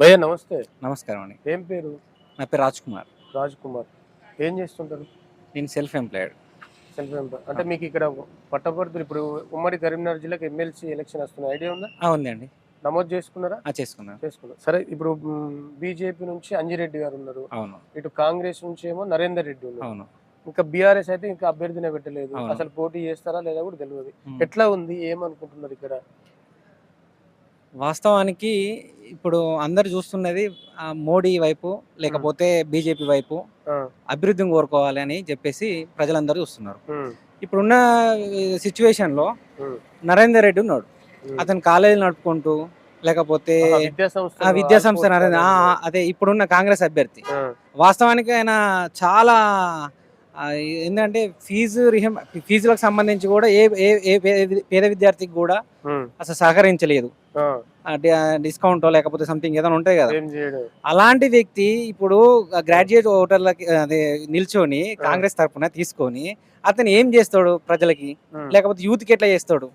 భయ్య నమస్తే. నమస్కారం అండి. ఏం పేరు? నా పేరు రాజ్ కుమార్ రాజ్ కుమార్ ఏం చేస్తుంటారు? నేను సెల్ఫ్ ఎంప్లాయిడ్ సెల్ఫ్ ఎంప్లాయ్ అంటే మీకు ఇక్కడ పట్టభద్రులు ఇప్పుడు ఉమ్మడి కరీంనగర్ జిల్లాకి ఎమ్మెల్సీ ఎలక్షన్ వస్తున్న ఐడియా ఉందా? ఉందండి నమోదు చేసుకున్నారా? చేసుకున్నాను చేసుకున్నారు సరే ఇప్పుడు బీజేపీ నుంచి అంజిరెడ్డి గారు ఉన్నారు. అవును. ఇటు కాంగ్రెస్ నుంచి ఏమో నరేందర్ రెడ్డి ఉన్నారు. అవును. ఇంకా బీఆర్ఎస్ అయితే ఇంకా అభ్యర్థినే పెట్టలేదు. అసలు పోటీ చేస్తారా లేదా కూడా తెలియదు. ఎట్లా ఉంది? ఏమనుకుంటున్నారు ఇక్కడ? వాస్తవానికి ఇప్పుడు అందరు చూస్తున్నది ఆ, మోడీ వైపు లేకపోతే బీజేపీ వైపు అభివృద్ధిని కోరుకోవాలి అని చెప్పేసి ప్రజలందరూ చూస్తున్నారు. ఇప్పుడున్న సిచ్యువేషన్లో నరేందర్ రెడ్డి ఉన్నాడు. అతను కాలేజీలు నడుపుకుంటూ లేకపోతే ఆహా, విద్యా సంస్థ ఆ విద్యా సంస్థ నరేంద్ర అదే ఇప్పుడున్న కాంగ్రెస్ అభ్యర్థి. వాస్తవానికి ఆయన చాలా ఏంటంటే ఫీజు రిహం ఫీజులకు సంబంధించి కూడా ఏ ఏ పేద విద్యార్థికి కూడా అసలు సహకరించలేదు. డిస్కౌంట్ లేకపోతే సంథింగ్ ఏదైనా ఉంటాయి కదా. అలాంటి వ్యక్తి ఇప్పుడు గ్రాడ్యుయేట్ ఓటర్లకి అదే నిల్చొని కాంగ్రెస్ తరఫున తీసుకొని అతను ఏం చేస్తాడు ప్రజలకి? లేకపోతే యూత్కి ఎట్లా చేస్తాడు?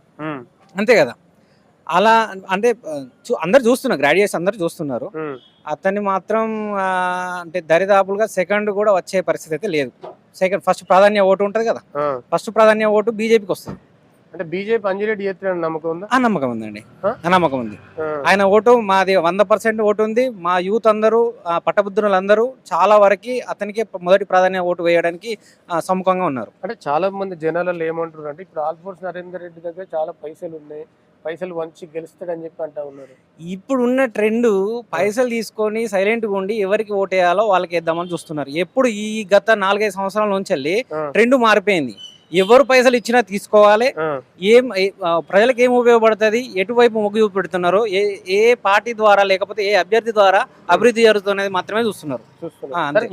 అంతే కదా. అలా అంటే అందరు చూస్తున్నారు గ్రాడ్యుయేట్స్ అందరు చూస్తున్నారు. అతన్ని మాత్రం అంటే దరిదాపులుగా సెకండ్ కూడా వచ్చే పరిస్థితి అయితే లేదు. సెకండ్ ఫస్ట్ ప్రాధాన్య ఓటు ఉంటుంది కదా? ఫస్ట్ ప్రాధాన్య ఓటు బీజేపీకి వస్తుంది. అంటే బీజేపీ అంజిరెడ్డి చేస్తున్న నమ్మకం ఉందా? ఆ నమ్మకం ఉందండి. ఆ? ఆ నమ్మకం ఉంది. ఆయన ఓటు మాది వంద పర్సెంట్ ఓటు ఉంది. మా యూత్ అందరూ ఆ, పట్టభద్రులందరూ చాలా వరకు అతనికి మొదటి ప్రాధాన్య ఓటు వేయడానికి సముఖంగా ఉన్నారు. అంటే చాలా మంది జనాలలో ఏమంటారు అంటే ఇప్పుడు ఆల్ఫోర్స్ నరేందర్ రెడ్డి దగ్గర చాలా పైసలు ఉన్నాయి. పైసలు వంచి గెలుస్తాడని చెప్పి అంటా ఉన్నారు. ఇప్పుడున్న ట్రెండ్ పైసలు తీసుకొని సైలెంట్గా ఉండి ఎవరికి ఓటేయాలో వాళ్ళకి వేద్దామని చూస్తున్నారు. ఎప్పుడు ఈ గత నాలుగైదు సంవత్సరాల నుంచి ట్రెండ్ మారిపోయింది. ఎవరు పైసలు ఇచ్చినా తీసుకోవాలి. ఏం ప్రజలకు ఏం ఉపయోగపడుతుంది? ఎటువైపు మొగ్గు చూపెడుతున్నారు? ఏ ఏ పార్టీ ద్వారా లేకపోతే ఏ అభ్యర్థి ద్వారా అభివృద్ధి జరుగుతున్నది మాత్రమే చూస్తున్నారు.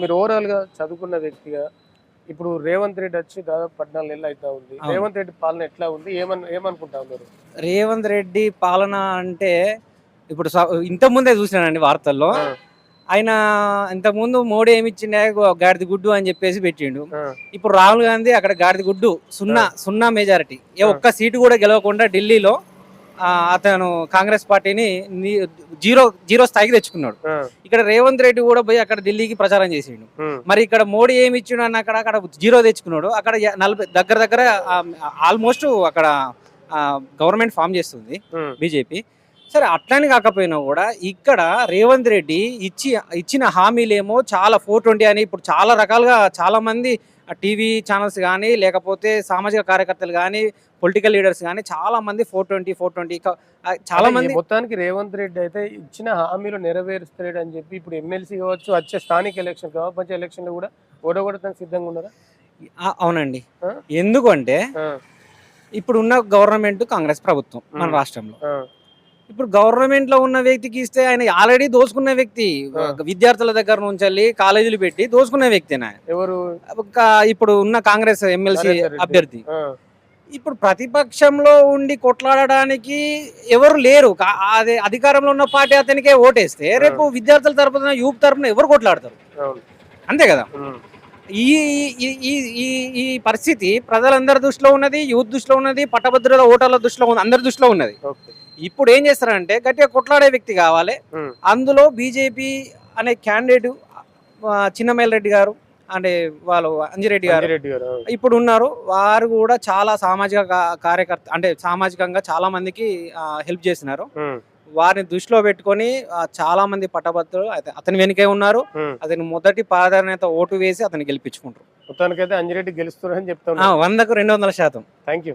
మీరు ఓవరాల్గా చదువుకున్న వ్యక్తిగా ఇప్పుడు రేవంత్ రెడ్డి వచ్చి దాదాపు పద్నాలుగు నెలలు అవుతా ఉంది. రేవంత్ రెడ్డి పాలన ఎట్లా ఉంది? ఏమన్ ఏమనుకుంటా ఉన్నారు? రేవంత్ రెడ్డి పాలన అంటే ఇప్పుడు స- ఇంతకుముందే చూసినానండి వార్తల్లో. ఆయన ఇంతకుముందు మోడీ ఏమి ఇచ్చిండే గాడిద గుడ్డు అని చెప్పేసి పెట్టిండు. ఇప్పుడు రాహుల్ గాంధీ అక్కడ గాడిద గుడ్డు సున్నా సున్నా మెజారిటీ ఏ. ఒక్క సీటు కూడా గెలవకుండా ఢిల్లీలో అతను కాంగ్రెస్ పార్టీని జీరో జీరో స్థాయికి తెచ్చుకున్నాడు. ఇక్కడ రేవంత్ రెడ్డి కూడా పోయి అక్కడ ఢిల్లీకి ప్రచారం చేసిండు. మరి ఇక్కడ మోడీ ఏమి ఇచ్చిండు అన్న అక్కడ అక్కడ జీరో తెచ్చుకున్నాడు. అక్కడ నలభై దగ్గర దగ్గర ఆల్మోస్ట్ అక్కడ గవర్నమెంట్ ఫామ్ చేస్తుంది బీజేపీ. సరే అట్లని కాకపోయినా కూడా ఇక్కడ రేవంత్ రెడ్డి ఇచ్చి ఇచ్చిన హామీలేమో చాలా ఫోర్ ట్వంటీ అని ఇప్పుడు చాలా రకాలుగా చాలా మంది టీవీ ఛానల్స్ కానీ లేకపోతే సామాజిక కార్యకర్తలు కానీ పొలిటికల్ లీడర్స్ కానీ చాలా మంది ఫోర్ ట్వంటీ ఫోర్ ట్వంటీ చాలా మంది మొత్తానికి రేవంత్ రెడ్డి అయితే ఇచ్చిన హామీలు నెరవేరుస్తాడు అని చెప్పి ఇప్పుడు ఎమ్మెల్సీ కావచ్చు వచ్చే స్థానిక ఎలక్షన్ పంచాయతీ ఎలక్షన్లో కూడా ఓడగొడటానికి సిద్ధంగా ఉన్నారా? అవునండి? ఎందుకంటే ఆ, ఇప్పుడు ఉన్న గవర్నమెంట్ కాంగ్రెస్ ప్రభుత్వం మన. రాష్ట్రంలో. ఇప్పుడు గవర్నమెంట్లో ఉన్న వ్యక్తికి ఇస్తే ఆయన ఆల్రెడీ దోసుకున్న వ్యక్తి. విద్యార్థుల దగ్గర నుంచి వెళ్ళి కాలేజీలు పెట్టి దోసుకున్న వ్యక్తి ఎవరు? ఒక ఇప్పుడు ఉన్న కాంగ్రెస్ ఎమ్మెల్సీ. అభ్యర్థి. ఇప్పుడు ప్రతిపక్షంలో ఉండి కొట్లాడడానికి ఎవరు లేరు. అదే అధికారంలో ఉన్న పార్టీ అతనికే ఓటేస్తే రేపు విద్యార్థుల తరపున యూత్ తరపున ఎవరు కొట్లాడతారు? అంతే కదా? ఈ ఈ- ఈ పరిస్థితి ప్రజలందరి దృష్టిలో ఉన్నది యూత్ దృష్టిలో ఉన్నది పట్టభద్రుల ఓటర్ల దృష్టిలో ఉంది అందరి దృష్టిలో ఉన్నది. ఇప్పుడు ఏం చేస్తారంటే గట్టిగా కొట్లాడే వ్యక్తి కావాలి. అందులో బీజేపీ అనే క్యాండిడేట్ చిన్నమేల్ రెడ్డి గారు అంటే వాళ్ళు అంజిరెడ్డి గారు ఇప్పుడు ఉన్నారు. వారు కూడా చాలా సామాజిక కార్యకర్త అంటే సామాజికంగా చాలా మందికి హెల్ప్ చేసినారు. వారిని దృష్టిలో పెట్టుకొని చాలా మంది పట్టభద్రులు అత- అతని వెనుకే ఉన్నారు. అతని మొదటి ప్రాధాన్యత ఓటు వేసి అతన్ని గెలిపించుకుంటారు. మొత్తానికైతే అంజిరెడ్డి గెలుస్తున్నారని చెప్తా ఆ, ఉన్నారు వందకు రెండు వందల శాతం. Thank you